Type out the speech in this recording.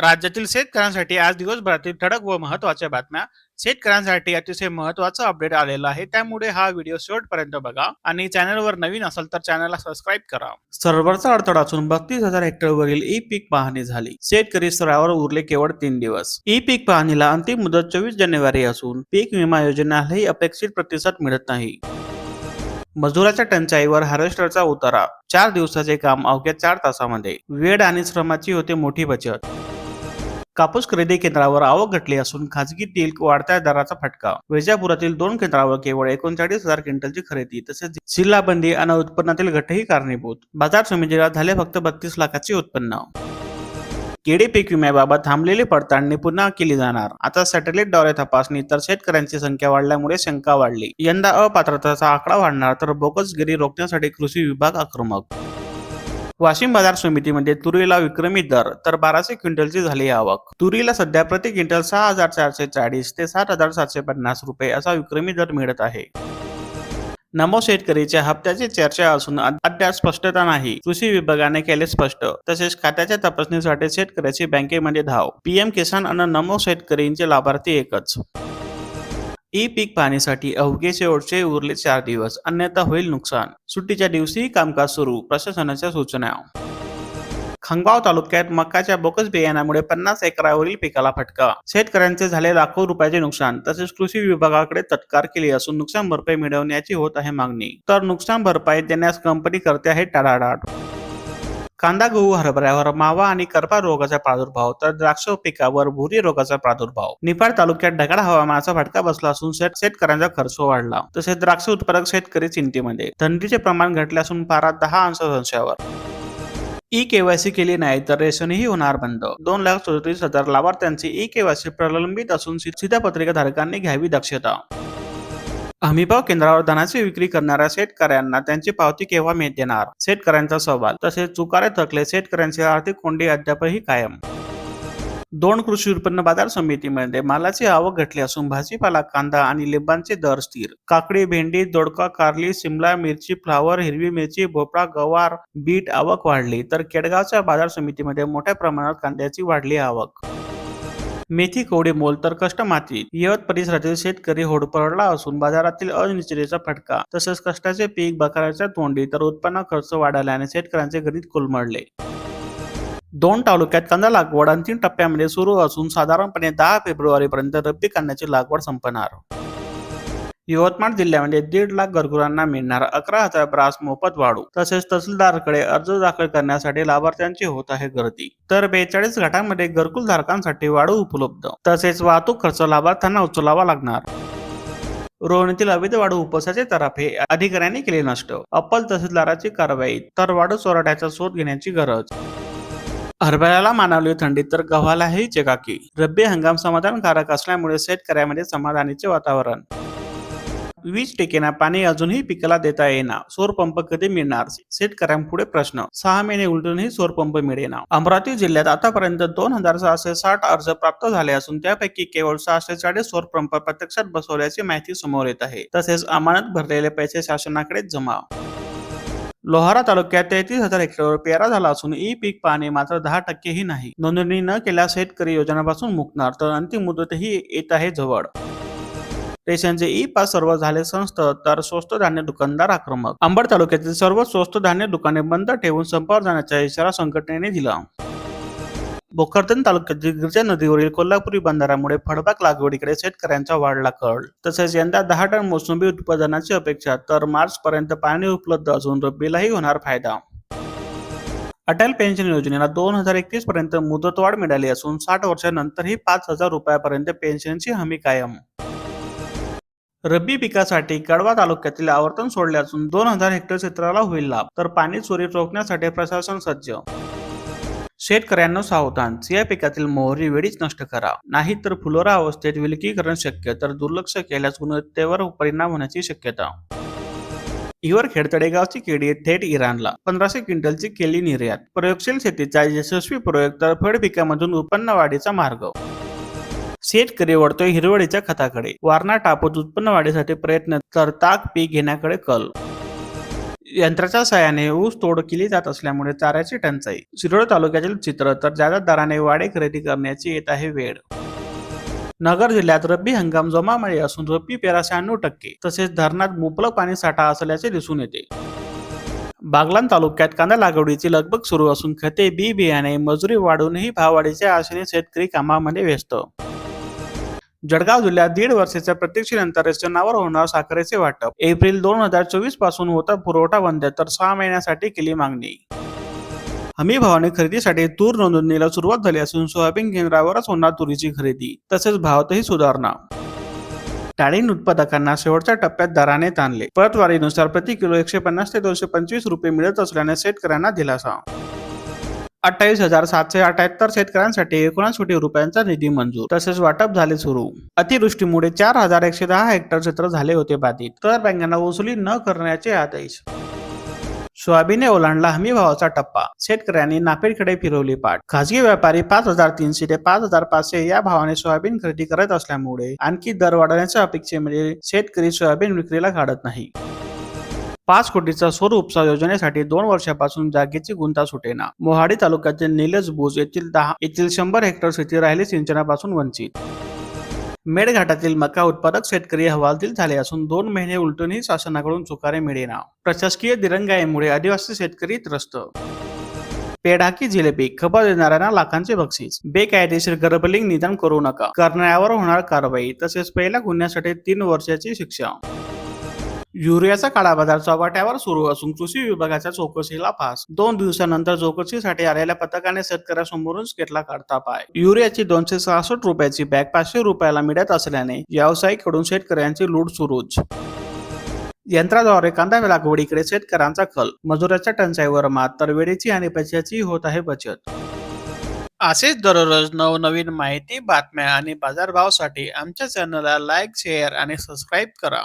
राज्यातील शेतकऱ्यांसाठी आज दिवसभरातील ठळक व महत्त्वाच्या बातम्या. शेतकऱ्यांसाठी अतिशय महत्वाचं अपडेट आलेलं आहे. त्यामुळे हा व्हिडिओ शेवटपर्यंत बघा. आणि चॅनलवर नवीन असेल तर चॅनलला सबस्क्राईब करा. सर्व्हरचा अडथळा असून बत्तीस हजार हेक्टरवरील ई पीक पाहणी झाली. शेतकरी स्तरावर उरले केवळ तीन दिवस. ई पीक पाहणीला अंतिम मुदत चोवीस जानेवारी असून पीक विमा योजनालाही अपेक्षित प्रतिसाद मिळत नाही. मजुराच्या टंचाईवर हार्वेस्टरचा उतारा. चार दिवसाचे काम अवघ्या चार तासामध्ये. वेळ आणि श्रमाची होते मोठी बचत. कापूस खरेदी केंद्रावर आवक घटली असून खाजगीतील वाढत्या दराचा फटका. विजापुरातील दोन केंद्रावर केवळ एकोणचाळीस हजार क्विंटलची खरेदी तसेच जिल्हाबंदी आणि उत्पन्नातील घटही कारणीभूत. बाजार समितीला झाले फक्त बत्तीस लाखाचे उत्पन्न. केडी पीक विम्याबाबत थांबलेली पडताळणी पुन्हा केली जाणार. आता सॅटेलाइटद्वारे तपासणी तर शेतकऱ्यांची संख्या वाढल्यामुळे शंका वाढली. यंदा अपात्रतेचा आकडा वाढणार तर बोगसगिरी रोखण्यासाठी कृषी विभाग आक्रमक वाशिम बाजार समितीमध्ये तुरीला विक्रमी दर तर बाराशे क्विंटलची झाली आवक. तुरीला सध्या प्रति क्विंटल सहा हजार चारशे चाळीस ते सात हजार सातशे पन्नास रुपये असा विक्रमी दर मिळत आहे. नमो शेतकरीच्या हप्त्याची चर्चा असून अद्याप स्पष्टता नाही. कृषी विभागाने केले स्पष्ट तसेच खात्याच्या तपासणीसाठी शेतकऱ्याची बँकेमध्ये धाव. पीएम किसान आणि नमो शेतकरींचे लाभार्थी एकच. ई पीक पाहणीसाठी अवघे शेवटचे उरले चार दिवस अन्यथा होईल नुकसान. सुट्टीच्या दिवशी कामकाज सुरू प्रशासनाच्या सूचना. खांगबाव तालुक्यात मकाच्या बोकस बियाण्यामुळे पन्नास एकरावरील पिकाला फटका. शेतकऱ्यांचे झाले लाखो रुपयाचे नुकसान तसेच कृषी विभागाकडे तत्कार केली असून नुकसान भरपाई मिळवण्याची होत आहे मागणी. तर नुकसान भरपाई देण्यास कंपनी करते आहे टाळाटाळ. कांदा गहू हरभऱ्यावर मावा आणि करपा रोगाचा प्रादुर्भाव तर द्राक्ष पिकावर भुरी रोगाचा प्रादुर्भाव. निफाड तालुक्यात ढगाळ हवामानाचा फटका बसला असून शेत शेतकऱ्यांचा खर्च वाढला. तसेच द्राक्ष उत्पादक शेतकरी चिंतेमध्ये. थंडीचे प्रमाण घटले असून पारा दहा अंश संशयावर ई केवायसी केली नाही तर रेशनही होणार बंद. दोन लाख चौतीस हजार लाभार्थ्यांची ई केवायसी प्रलंबित असून शिधापत्रिका धारकांनी घ्यावी दक्षता. हमीभाव केंद्रावर धनाची विक्री करणाऱ्या शेतकऱ्यांना त्यांची पावती केव्हा मिळत देणार? शेतकऱ्यांचा सवाल तसेच चुकारे थकले शेतकऱ्यांची आर्थिक कोंडी अद्यापही कायम. दोन कृषी उत्पन्न बाजार समितीमध्ये मालाची आवक घटली असून भाजीपाला कांदा आणि लिंबांचे दर स्थिर. काकडी भेंडी दोडका कारली सिमला मिरची फ्लावर हिरवी मिरची भोपळा गवार बीट आवक वाढली तर केडगावच्या बाजार समितीमध्ये मोठ्या प्रमाणात कांद्याची वाढली आवक. मेथी कोवडे मोल तर कष्ट माती यवत परिसरातील शेतकरी होडपरडला असून बाजारातील अनिश्चिततेचा फटका. तसेच कष्टाचे पीक बकऱ्याच्या तोंडी तर उत्पन्न खर्च वाढल्याने शेतकऱ्यांचे गणित कोलमडले. दोन तालुक्यात कांदा लागवड अंतिम टप्प्यामध्ये सुरू असून साधारणपणे दहा फेब्रुवारी पर्यंत रब्बी कांद्याची लागवड संपणार. यवतमाळ जिल्ह्यामध्ये दीड लाख घरगुरांना मिळणार अकरा हजार ब्रास मोफत वाढू तसेच तहसीलदारकडे अर्ज दाखल करण्यासाठी लाभार्थ्यांची होत आहे गर्दी. तर बेचाळीस घाटांमध्ये घरकुल धारकांसाठी वाढू उपलब्ध. तसेच वाहतूक खर्च लाभार्थ्यांना उचलावा लागणार. रोहणीतील अवैध वाढू उपसाचे तर्फे अधिकाऱ्यांनी केले नष्ट. अप्पल तहसीलदाराची कारवाई तर वाढू चोरट्याचा शोध घेण्याची गरज. हरभऱ्याला मानवली थंडी तर गव्हालाही चेकाकी. रब्बी हंगाम समाधानकारक असल्यामुळे शेतकऱ्यामध्ये समाधानीचे वातावरण. वीज टेकेना पाणी अजूनही पिकाला देता येणार सौर पंप कधी मिळणार? शेतकऱ्यांपुढे प्रश्न. सहा महिने उलटूनही सौर पंप मिळेना. अमरावती जिल्ह्यात आतापर्यंत दोन हजार सहाशे साठ अर्ज प्राप्त झाले असून त्यापैकी केवळ सहाशे चाळीस सौर पंप प्रत्यक्षात बसवल्याची माहिती समोर येत आहे. तसेच अमानत भरलेले पैसे शासनाकडे जमा. लोहारा तालुक्यात तेहतीस हजार हेक्टरवर पेरा झाला असून ई पीक पाणी मात्र दहा टक्केही नाही. नोंदणी न केल्यास शेतकरी योजनापासून मुकणार तर अंतिम मुदतही येत आहे जवळ. रेशनचे ई पास सर्व झाले संस्थ तर स्वस्त धान्य दुकानदार आक्रमक. अंबड तालुक्यातील सर्व स्वस्त धान्य दुकाने बंद ठेवून संपावर जाण्याचा इशारा संघटनेने दिला. भोकरदन तालुक्यातील गिरजा नदीवरील कोल्हापुरी बंधाऱ्यामुळे फळबाग लागवडीकडे शेतकऱ्यांचा वाढला कळ तसेच यंदा दहा टन मोसंबी उत्पादनाची अपेक्षा तर मार्च पर्यंत पाणी उपलब्ध असून रब्बीलाही होणार फायदा. अटल पेन्शन योजनेला दोन हजार एकतीस पर्यंत मुदतवाढ मिळाली असून साठ वर्षानंतरही पाच हजार रुपयापर्यंत पेन्शनची हमी कायम. रब्बी पिकासाठी कडवा तालुक्यातील आवर्तन सोडले असून दोन हजार हेक्टर क्षेत्राला होईल लाभ. तर पाणी चोरी रोखण्यासाठी प्रशासन सज्ज. शेतकऱ्यांना सावधान. या पिकातील मोहरी वेळीच नष्ट करा. नाही तर फुलोरा अवस्थेत विलगीकरण शक्य तर दुर्लक्ष केल्यास गुणवत्तेवर परिणाम होण्याची शक्यता. इवर खेडतडेगावची केळी थेट इराणला. पंधराशे क्विंटलची केली निर्यात. प्रयोगशील शेतीचा यशस्वी प्रयोग तर फळ पिकामधून उत्पन्न वाढीचा मार्ग. शेतकरी वळतोय हिरवळीच्या खताकडे. वारणा टापत उत्पन्न वाढीसाठी प्रयत्न तर ताक पीक घेण्याकडे कल. यंत्राच्या साहाय्याने ऊस तोड केली जात असल्यामुळे चाऱ्याची टंचाई. शिरोळ तालुक्यातील चित्र तर जादा दराने वाडे खरेदी करण्याची येत आहे वेळ. नगर जिल्ह्यात रब्बी हंगाम जोमामळे असून रब्बी पेरा शहाण्णव टक्के तसेच धरणात मुबलक पाणी साठा असल्याचे दिसून येते. बागलान तालुक्यात कांदा लागवडीची लगबग सुरू असून खते बी बियाणे मजुरी वाढूनही भाववाढीच्या आशेने शेतकरी कामामध्ये व्यस्त. जळगाव जिल्ह्यात दीड वर्षाच्या प्रतीक्षेनंतर नावावर होणार साखरेचे वाटप. एप्रिल दोन हजार चोवीसपासून होता पुरवठा बंद तर सहा महिन्यासाठी केली मागणी. हमी भावाने खरेदीसाठी तूर नोंदणीला सुरुवात झाली असून सोयाबीन केंद्रावरच होणार तुरीची खरेदी. तसेच भावातही सुधारणा. डाळिंब उत्पादकांना शेवटच्या टप्प्यात दराने ताणले. परतवारीनुसार प्रति किलो एकशे पन्नास ते दोनशे पंचवीस रुपये मिळत असल्याने शेतकऱ्यांना दिलासा. अठ्ठावीस हजार सातशे अठ्याहत्तर शेतकऱ्यांसाठी एकोणीस कोटी रुपयांचा निधी मंजूर. तसेच वाटप झाले सुरू. अतिवृष्टीमुळे चार हजार एकशे दहा हेक्टर क्षेत्र झाले होते बाधित. तर बँकांना वसुली न करण्याचे आदेश. सोयाबीने ओलांडला हमी भावाचा टप्पा. शेतकऱ्यांनी नाफेडकडे फिरवली पाठ. खासगी व्यापारी पाच हजार तीनशे ते पाच हजार पाचशे या भावाने सोयाबीन खरेदी करत असल्यामुळे आणखी दर वाढवण्याच्या अपेक्षेमध्ये शेतकरी सोयाबीन विक्रीला काढत नाही. पाच कोटीचा सौर उपसा योजनेसाठी दोन वर्षापासून जागेची गुंता सुटेना. मोहाडी तालुक्यातील निलज भुज येथील दहा येथील शंभर हेक्टर शेती राहिली सिंचनापासून वंचित. मेळघाटातील मका उत्पादक शेतकरी हवालदिल झाले असून दोन महिने उलटूनही शासनाकडून चुकारे मिळेना. प्रशासकीय दिरंगाईमुळे आदिवासी शेतकरी त्रस्त. पेढाकी जिलेबी खबर देणाऱ्यांना लाखांचे बक्षीस. बेकायदेशीर गर्भलिंग निदान करू नका. करणाऱ्यावर होणार कारवाई तसेच पहिल्या गुन्ह्यासाठी तीन वर्षाची शिक्षा. युरियाचा काळा बाजार चव्हाट्यावर सुरू असून कृषी विभागाच्या चौकशीला फास दोन दिवसानंतर चौकशीसाठी आलेल्या पथकाने शेतकऱ्यासमोरूनच घेतला काढता पाय युरियाची दोनशे सहासष्ट रुपयाची बॅग पाचशे रुपयाला मिळत असल्याने व्यावसायिकडून शेतकऱ्यांची लूट सुरूच. यंत्राद्वारे कांदा लागवडीकडे शेतकऱ्यांचा कल मजुराच्या टंचाईवर मात तर वेळेची आणि पैशाची होत आहे बचत. असेच दररोज नवनवीन माहिती बातम्या आणि बाजारभावासाठी आमच्या चॅनलला लाईक शेअर आणि सबस्क्राईब करा.